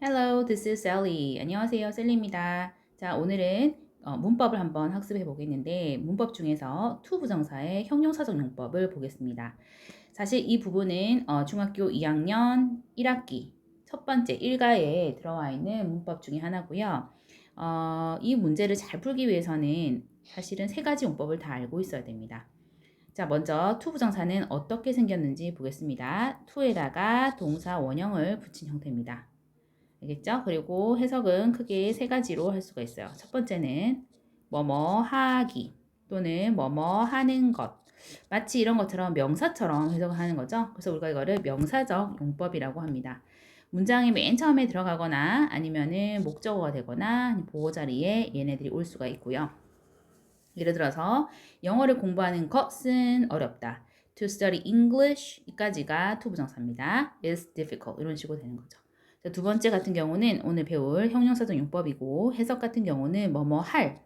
Hello, this is Sally. 안녕하세요, 셀리입니다. 자, 오늘은 어, 문법을 한번 학습해 보겠는데 문법 중에서 to 부정사의 형용사적 용법을 보겠습니다. 사실 이 부분은 어, 중학교 2학년 1학기 첫 번째 일가에 들어와 있는 문법 중에 하나고요. 어, 이 문제를 잘 풀기 위해서는 사실은 세 가지 용법을 다 알고 있어야 됩니다. 자, 먼저 to 부정사는 어떻게 생겼는지 보겠습니다. to에다가 동사 원형을 붙인 형태입니다. 알겠죠? 그리고 해석은 크게 세 가지로 할 수가 있어요. 첫 번째는 뭐뭐 하기 또는 뭐뭐 하는 것. 마치 이런 것처럼 명사처럼 해석하는 거죠. 그래서 우리가 이거를 명사적 용법이라고 합니다. 문장이 맨 처음에 들어가거나 아니면은 목적어가 되거나 보호 자리에 얘네들이 올 수가 있고요. 예를 들어서 영어를 공부하는 것은 어렵다. To study English 이까지가 to 부정사입니다. is difficult 이런 식으로 되는 거죠. 자, 두 번째 같은 경우는 오늘 배울 형용사적 용법이고 해석 같은 경우는 뭐뭐 할,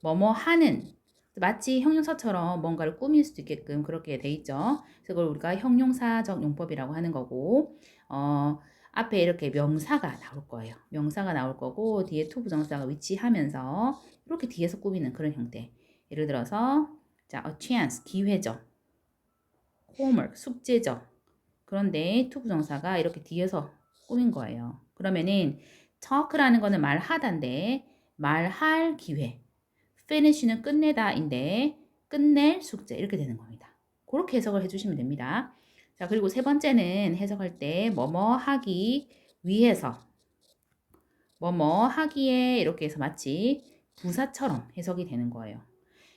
뭐뭐 하는 마치 형용사처럼 뭔가를 꾸밀 수도 있게끔 그렇게 돼 있죠. 그걸 우리가 형용사적 용법이라고 하는 거고 어, 앞에 이렇게 명사가 나올 거예요. 명사가 나올 거고 뒤에 to 부정사가 위치하면서 이렇게 뒤에서 꾸미는 그런 형태. 예를 들어서 자, a chance 기회죠. homework 숙제죠. 그런데 to 부정사가 이렇게 뒤에서 꾸민 거예요. 그러면은 talk라는 거는 말하다인데 말할 기회. finish는 끝내다인데 끝낼 숙제 이렇게 되는 겁니다. 그렇게 해석을 해주시면 됩니다. 자 그리고 세 번째는 해석할 때 뭐뭐 하기 위해서 뭐뭐 하기에 이렇게 해서 마치 부사처럼 해석이 되는 거예요.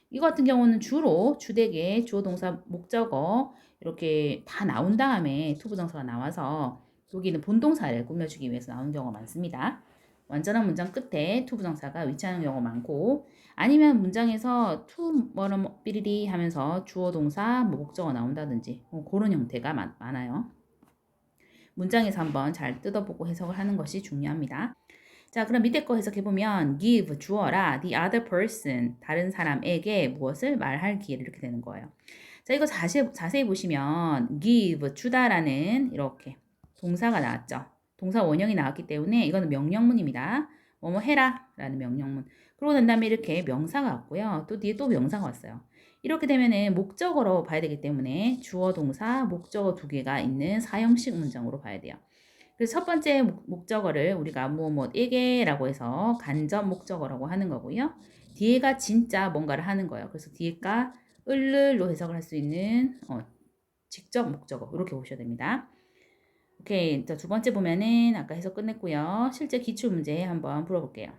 이 같은 경우는 주로 주되게 주어 동사 목적어 이렇게 다 나온 다음에 투부정사가 나와서 여기는 본동사를 꾸며주기 위해서 나오는 경우가 많습니다. 완전한 문장 끝에 to 부정사가 위치하는 경우가 많고 아니면 문장에서 to 뭐뭐 뭐 삐리리 하면서 주어 동사 뭐 목적어 나온다든지 뭐 그런 형태가 많, 많아요. 문장에서 한번 잘 뜯어보고 해석을 하는 것이 중요합니다. 자, 그럼 밑에 거 해석해보면 give, 주어라, the other person, 다른 사람에게 무엇을 말할 기회를 이렇게 되는 거예요. 자, 이거 자세, 자세히 보시면 give, 주다라는 이렇게 동사가 나왔죠. 동사 원형이 나왔기 때문에 이거는 명령문입니다. 뭐뭐 해라 라는 명령문. 그러고 난 다음에 이렇게 명사가 왔고요. 또 뒤에 또 명사가 왔어요. 이렇게 되면은 목적어로 봐야 되기 때문에 주어 동사 목적어 두 개가 있는 사형식 문장으로 봐야 돼요. 그래서 첫 번째 목적어를 우리가 뭐뭐에게라고 해서 간접 목적어라고 하는 거고요. 뒤에가 진짜 뭔가를 하는 거예요. 그래서 뒤에가 을를로 해석을 할 수 있는 어, 직접 목적어 이렇게 보셔야 됩니다. 오케이. 자, 두 번째 보면은 아까 해석 끝냈고요. 실제 기출 문제 한번 풀어볼게요.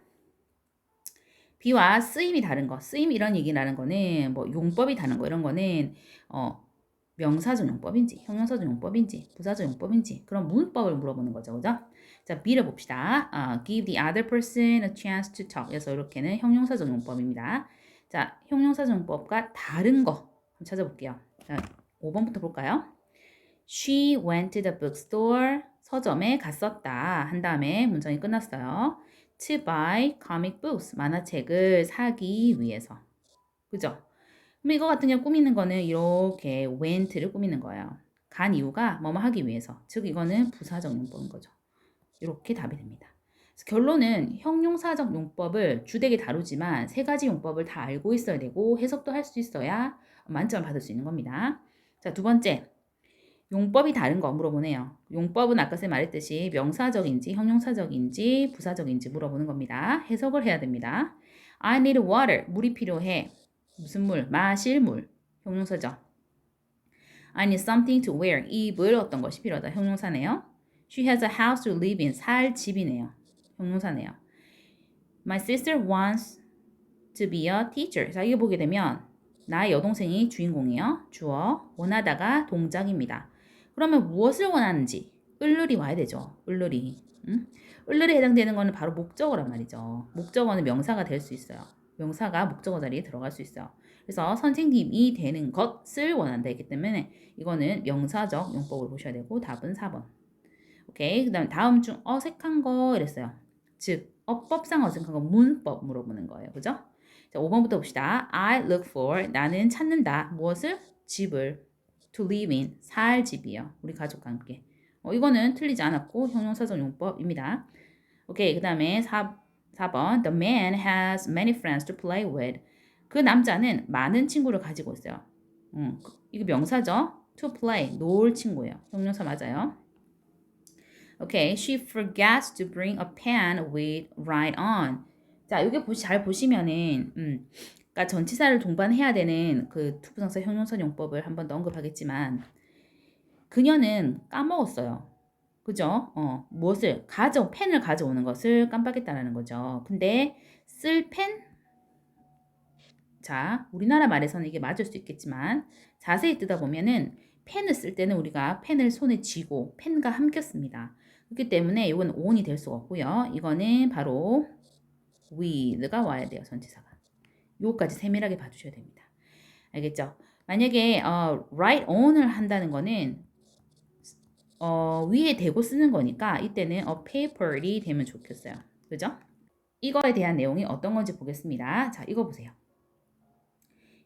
비와 쓰임이 다른 거, 쓰임 이런 얘기라는 거는 뭐 용법이 다른 거 이런 거는 어 명사적 용법인지 형용사적 용법인지 부사적 용법인지 그런 문법을 물어보는 거죠, 그죠? 자, B를 봅시다. 어, give the other person a chance to talk. 그래서 이렇게는 형용사적 용법입니다. 자, 형용사적 용법과 다른 거 한번 찾아볼게요. 자, 5번부터 볼까요? She went to the bookstore. 서점에 갔었다. 한 다음에 문장이 끝났어요. To buy comic books. 만화책을 사기 위해서. 그죠? 그럼 이거 같은 경우 꾸미는 거는 이렇게 went를 꾸미는 거예요. 간 이유가 뭐뭐 하기 위해서. 즉 이거는 부사적 용법인 거죠. 이렇게 답이 됩니다. 결론은 형용사적 용법을 주되게 다루지만 세 가지 용법을 다 알고 있어야 되고 해석도 할 수 있어야 만점을 받을 수 있는 겁니다. 자, 두 번째. 용법이 다른 거 물어보네요. 용법은 아까 쌤 말했듯이 명사적인지 형용사적인지 부사적인지 물어보는 겁니다. 해석을 해야 됩니다. I need water. 물이 필요해. 무슨 물? 마실 물. 형용사죠. I need something to wear. 입을 어떤 것이 필요하다. 형용사네요. She has a house to live in. 살 집이네요. 형용사네요. My sister wants to be a teacher. 자, 이거 보게 되면 나의 여동생이 주인공이에요. 주어. 원하다가 동작입니다. 그러면 무엇을 원하는지 을룰이 와야 되죠. 을룰이. 응? 을룰에 해당되는 거는 바로 목적어란 말이죠. 목적어는 명사가 될 수 있어요. 명사가 목적어 자리에 들어갈 수 있어요. 그래서 선생님이 되는 것을 원한다 했기 때문에 이거는 명사적 용법을 보셔야 되고 답은 4번. 오케이. 그 다음 다음 중 어색한 거 이랬어요. 즉 어법상 어색한 거 문법 물어보는 거예요. 그죠? 자, 5번부터 봅시다. I look for 나는 찾는다. 무엇을? 집을 to live in 살 집이요. 우리 가족과 함께. 어, 이거는 틀리지 않았고 형용사적 용법입니다. 오케이. 그 다음에 4 4번 The man has many friends to play with. 그 남자는 많은 친구를 가지고 있어요. 음, 이게 명사죠. To play, 놀 친구예요. 형용사 맞아요. 오케이. She forgets to bring a pen with write on. 자, 여기 보시 잘 보시면은 음, 그러니까 전치사를 동반해야 되는 그 투부정사 형용사 용법을 한번 더 언급하겠지만 그녀는 까먹었어요. 그죠? 어, 무엇을 가져 펜을 가져오는 것을 깜빡했다라는 거죠. 근데 쓸 펜? 자, 우리나라 말에서는 이게 맞을 수 있겠지만 자세히 뜯어 보면은 펜을 쓸 때는 우리가 펜을 손에 쥐고 펜과 함께 씁니다. 그렇기 때문에 이건 on이 될 수가 없고요. 이거는 바로 with가 와야 돼요. 전치사 가. 요까지 세밀하게 봐주셔야 됩니다. 알겠죠? 만약에 어, write on을 한다는 거는 어, 위에 대고 쓰는 거니까 이때는 a paper이 되면 좋겠어요. 그죠? 이거에 대한 내용이 어떤 건지 보겠습니다. 자, 이거 보세요.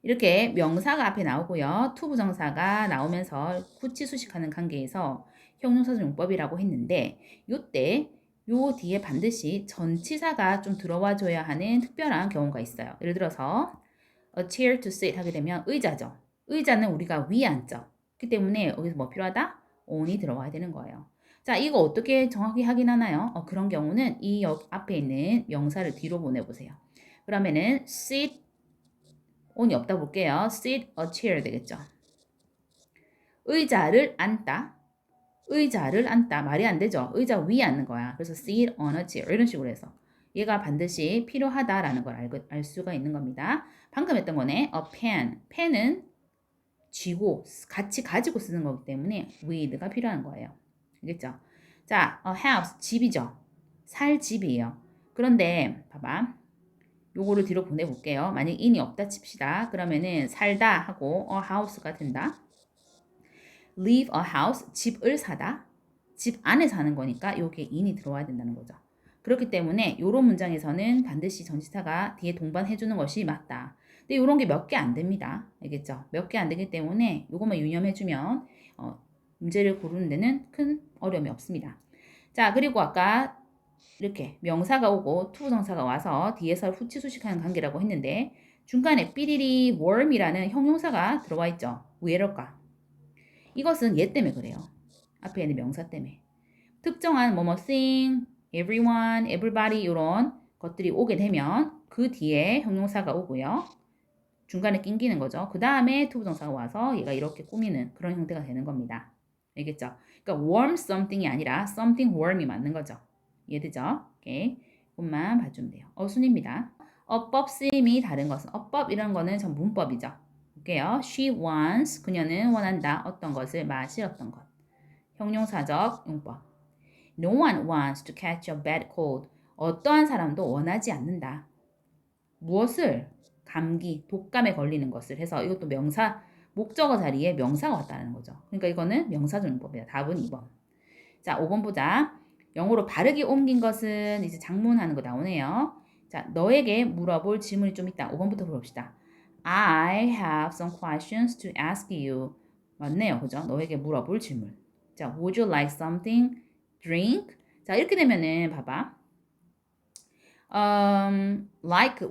이렇게 명사가 앞에 나오고요. 투부정사가 나오면서 구치수식하는 관계에서 형용사적 용법이라고 했는데 요때 요 뒤에 반드시 전치사가 좀 들어와 줘야 하는 특별한 경우가 있어요. 예를 들어서 a chair to sit 하게 되면 의자죠. 의자는 우리가 위에 앉죠. 그렇기 때문에 여기서 뭐 필요하다? on이 들어와야 되는 거예요. 자, 이거 어떻게 정확히 확인하나요? 어, 그런 경우는 이 앞에 있는 명사를 뒤로 보내보세요. 그러면은 sit on이 없다 볼게요. sit a chair 되겠죠. 의자를 앉다. 의자를 앉다. 말이 안 되죠. 의자 위에 앉는 거야. 그래서 sit on a chair 이런 식으로 해서 얘가 반드시 필요하다라는 걸 알, 알 수가 있는 겁니다. 방금 했던 거네. a pen. 펜은 쥐고 같이 가지고 쓰는 거기 때문에 with가 필요한 거예요. 알겠죠? 자, a house 집이죠. 살 집이에요. 그런데 봐봐. 요거를 뒤로 보내볼게요. 만약 in이 없다 칩시다. 그러면은 살다 하고 a house가 된다. Live a house 집을 사다. 집 안에 사는 거니까 요게 in이 들어와야 된다는 거죠. 그렇기 때문에 요런 문장에서는 반드시 전치사가 뒤에 동반해 주는 것이 맞다. 근데 이런 게 몇 개 안 됩니다. 알겠죠? 몇 개 안 되기 때문에 이것만 유념해주면 어, 문제를 고르는 데는 큰 어려움이 없습니다. 자, 그리고 아까 이렇게 명사가 오고 투부정사가 와서 뒤에서 후치수식하는 관계라고 했는데 중간에 삐리리 warm이라는 형용사가 들어와 있죠. 왜일까? 이것은 얘 때문에 그래요. 앞에 있는 명사 때문에. 특정한 뭐뭐 thing, everyone, everybody 이런 것들이 오게 되면 그 뒤에 형용사가 오고요. 중간에 낑기는 거죠. 그 다음에 투부정사가 와서 얘가 이렇게 꾸미는 그런 형태가 되는 겁니다. 알겠죠? 그러니까 warm something이 아니라 something warm이 맞는 거죠. 이해되죠? 오케이. 그것만 봐주면 돼요. 어순입니다. 어법 쓰임이 다른 것은 어법 이런 거는 전 문법이죠. 볼게요. She wants 그녀는 원한다 어떤 것을 어떤 것. 형용사적 용법. No one wants to catch a bad cold. 어떠한 사람도 원하지 않는다. 무엇을 감기, 독감에 걸리는 것을 해서 이것도 명사, 목적어 자리에 명사가 왔다는 거죠. 그러니까 이거는 명사조용법이다. 답은 2번. 자, 5번 보자. 영어로 바르게 옮긴 것은 이제 장문하는 거 나오네요. 자, 너에게 물어볼 질문이 좀 있다. 5번부터 볼읍시다. I have some questions to ask you. 맞네요. 그죠? 너에게 물어볼 질문. 자, would you like something? drink? 자, 이렇게 되면은 봐봐. um, like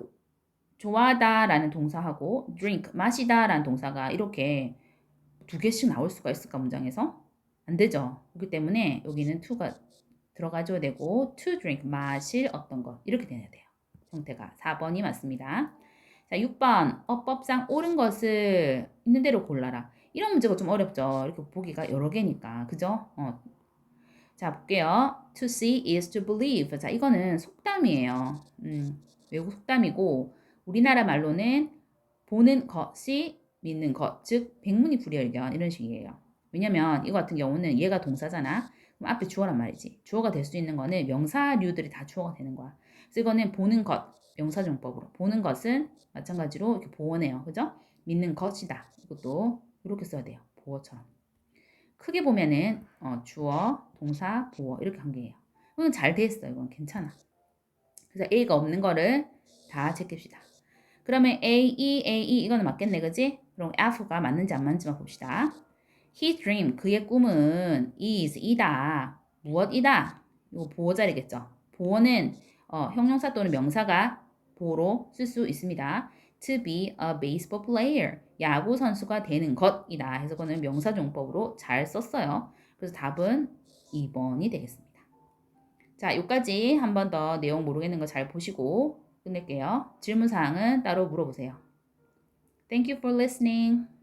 좋아하다라는 동사하고 drink 마시다라는 동사가 이렇게 두 개씩 나올 수가 있을까 문장에서 안 되죠. 그렇기 때문에 여기는 to가 들어가줘야 되고 to drink 마실 어떤 것 이렇게 돼야 돼요. 형태가 4번이 맞습니다. 자 6번 어법상 옳은 것을 있는 대로 골라라. 이런 문제가 좀 어렵죠. 이렇게 보기가 여러 개니까 그죠? 어. 자 볼게요. To see is to believe. 자 이거는 속담이에요. 음, 외국 속담이고 우리나라 말로는 보는 것이 믿는 것, 즉 백문이 불여일견 이런 식이에요. 왜냐면 이거 같은 경우는 얘가 동사잖아. 그럼 앞에 주어란 말이지. 주어가 될 수 있는 거는 명사류들이 다 주어가 되는 거야. 그래서 이거는 보는 것, 명사정법으로. 보는 것은 마찬가지로 이렇게 보어네요. 그죠? 믿는 것이다. 이것도 이렇게 써야 돼요. 보어처럼. 크게 보면은 어, 주어, 동사, 보어 이렇게 관계예요. 이건 잘 돼 있어. 이건 괜찮아. 그래서 A가 없는 거를 다 체크합시다. 그러면 A, E, A, E 이거는 맞겠네, 그지? 그럼 F가 맞는지 안 맞는지만 봅시다. His dream, 그의 꿈은 is, 이다. 무엇이다? 이거 보호 자리겠죠. 보호는 어, 형용사 또는 명사가 보호로 쓸 수 있습니다. To be a baseball player, 야구 선수가 되는 것이다. 해서 그거는 명사용법으로 잘 썼어요. 그래서 답은 2번이 되겠습니다. 자, 여기까지 한 번 더 내용 모르겠는 거 잘 보시고 끝낼게요. 질문 사항은 따로 물어보세요. Thank you for listening.